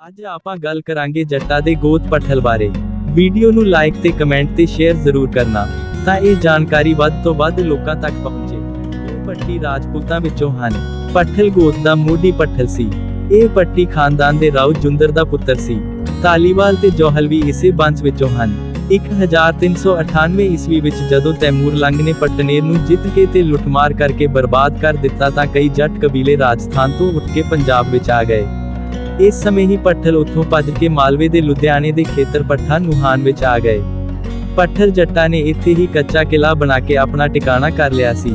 ਅੱਜ ਆਪਾਂ ਗੱਲ ਕਰਾਂਗੇ ਜੱਟਾਂ ਦੇ ਗੋਤ ਪੱਠਲ ਬਾਰੇ। ਵੀਡੀਓ ਨੂੰ ਲਾਈਕ ਤੇ ਕਮੈਂਟ ਤੇ ਸ਼ੇਅਰ ਜ਼ਰੂਰ ਕਰਨਾ, ਤਾਂ ਇਹ ਜਾਣਕਾਰੀ ਵੱਧ ਤੋਂ ਵੱਧ ਲੋਕਾਂ ਤੱਕ ਪਹੁੰਚੇ। ਇਹ ਪੱਟੀ ਰਾਜਪੂਤਾਂ ਵਿੱਚੋਂ ਹਨ ਪੱਠਲ ਗੋਤ ਦਾ ਮੋਢੀ ਪੱਠਲ ਸੀ। ਇਹ ਪੱਟੀ ਖਾਨਦਾਨ ਦੇ ਰਾਉ ਜੁੰਦਰ ਦਾ ਪੁੱਤਰ ਸੀ। ਤਾਲੀਵਾਲ ਤੇ ਜੋਹਲ ਵੀ ਇਸੇ ਬੰਸ ਵਿੱਚੋਂ ਹਨ। 1398 ਈਸਵੀ ਵਿੱਚ ਜਦੋਂ ਤੈਮੂਰ ਲੰਗ ਨੇ ਪਟਨੇਰ ਨੂੰ ਜਿੱਤ ਕੇ ਤੇ ਲੁੱਟਮਾਰ ਕਰਕੇ ਬਰਬਾਦ ਕਰ ਦਿੱਤਾ ਤਾਂ ਕਈ ਜੱਟ ਕਬੀਲੇ ਰਾਜਸਥਾਨ ਤੋਂ ਉੱਠ ਕੇ ਪੰਜਾਬ ਵਿੱਚ ਆ ਗਏ। ਇਸ ਸਮੇਂ ਹੀ ਪੱਠਲ ਉੱਥੋਂ ਭੱਜ ਕੇ ਮਾਲਵੇ ਦੇ ਲੁਧਿਆਣੇ ਦੇ ਖੇਤਰ ਪੱਠਾ ਨੂਹਾਨ ਵਿੱਚ ਆ ਗਏ। ਪੱਠਲ ਜੱਟਾਂ ਨੇ ਇੱਥੇ ਹੀ ਕੱਚਾ ਕਿਲਾ ਬਣਾ ਕੇ ਆਪਣਾ ਟਿਕਾਣਾ ਕਰ ਲਿਆ ਸੀ।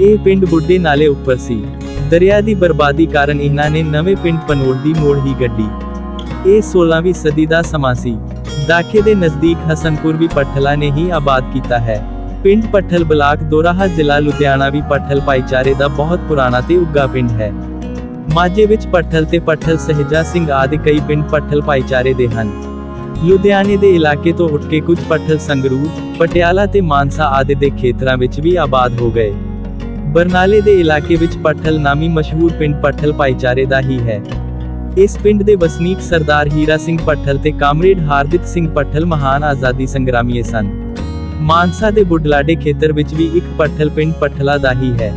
ਇਹ ਪਿੰਡ ਬੁੱਢੇ ਨਾਲੇ ਉੱਪਰ ਸੀ। ਦਰਿਆ ਦੀ ਬਰਬਾਦੀ ਕਾਰਨ ਇਹਨਾਂ ਨੇ ਨਵੇਂ ਪਿੰਡ ਪਨੋੜ ਦੀ ਮੋੜ ਹੀ ਗੱਡੀ। ਇਹ 16ਵੀਂ ਸਦੀ ਦਾ ਸਮਾਂ ਸੀ। ਦਾਖੇ ਦੇ ਨਜ਼ਦੀਕ ਹਸਨਪੁਰ ਵੀ ਪੱਠਲਾਂ ਨੇ ਹੀ ਆਬਾਦ ਕੀਤਾ ਹੈ। ਪਿੰਡ ਪੱਠਲ ਬਲਾਕ ਦੋਰਾਹਾ ਜ਼ਿਲ੍ਹਾ ਲੁਧਿਆਣਾ ਵੀ ਪੱਠਲ ਭਾਈਚਾਰੇ ਦਾ ਬਹੁਤ ਪੁਰਾਣਾ ਤੇ ਉੱਗਾ ਪਿੰਡ ਹੈ। ਮਾਝੇ ਵਿੱਚ ਪੱਠਲ ਤੇ ਪੱਠਲ ਸਹਿਜਾ ਸਿੰਘ ਆਦਿ ਕਈ ਪਿੰਡ ਪੱਠਲ ਭਾਈਚਾਰੇ ਦੇ ਹਨ। ਲੁਧਿਆਣੇ ਦੇ ਇਲਾਕੇ ਤੋਂ ਉੱਠ ਕੇ ਕੁਝ ਪੱਠਲ ਸੰਗਰੂਰ, ਪਟਿਆਲਾ ਤੇ ਮਾਨਸਾ ਆਦਿ ਦੇ ਖੇਤਰਾਂ ਵਿੱਚ ਵੀ ਆਬਾਦ ਹੋ ਗਏ। ਬਰਨਾਲੇ ਦੇ ਇਲਾਕੇ ਵਿੱਚ ਪੱਠਲ ਨਾਮੀ ਮਸ਼ਹੂਰ ਪਿੰਡ ਪੱਠਲ ਭਾਈਚਾਰੇ ਦਾ ਹੀ ਹੈ। ਇਸ ਪਿੰਡ ਦੇ ਵਸਨੀਕ ਸਰਦਾਰ ਹੀਰਾ ਸਿੰਘ ਪੱਠਲ ਤੇ ਕਾਮਰੇਡ ਹਾਰਦਿਤ ਸਿੰਘ ਪੱਠਲ ਮਹਾਨ ਆਜ਼ਾਦੀ ਸੰਗਰਾਮੀ ਸਨ। ਮਾਨਸਾ ਦੇ ਬੁੱਢਲਾਡੇ ਖੇਤਰ ਵਿੱਚ ਵੀ ਇੱਕ ਪੱਠਲ ਪਿੰਡ ਪੱਠਲਾ ਦਾ ਹੀ ਹੈ।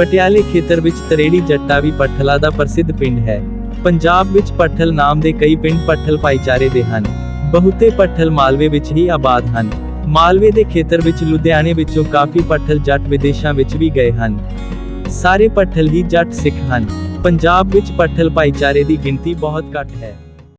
ਪਟਿਆਲੇ ਖੇਤਰ ਵਿੱਚ ਤਰੇੜੀ ਜੱਟਾ ਵੀ ਪੱਠਲਾ ਦਾ ਪ੍ਰਸਿੱਧ ਪਿੰਡ ਹੈ। ਪੰਜਾਬ ਵਿੱਚ ਪੱਠਲ ਨਾਮ ਦੇ ਕਈ ਪਿੰਡ ਪੱਠਲ ਭਾਈਚਾਰੇ ਦੇ ਹਨ। ਬਹੁਤੇ ਪੱਠਲ ਮਾਲਵੇ ਵਿੱਚ ਹੀ ਆਬਾਦ ਹਨ। ਮਾਲਵੇ ਦੇ ਖੇਤਰ ਵਿੱਚ ਲੁਧਿਆਣੇ ਵਿੱਚੋਂ ਕਾਫੀ ਪੱਠਲ ਜੱਟ ਵਿਦੇਸ਼ਾਂ ਵਿੱਚ ਵੀ ਗਏ ਹਨ। ਸਾਰੇ ਪੱਠਲ ਹੀ ਜੱਟ ਸਿੱਖ ਹਨ। ਪੰਜਾਬ ਵਿੱਚ ਪੱਠਲ ਭਾਈਚਾਰੇ ਦੀ ਗਿਣਤੀ ਬਹੁਤ ਘੱਟ ਹੈ।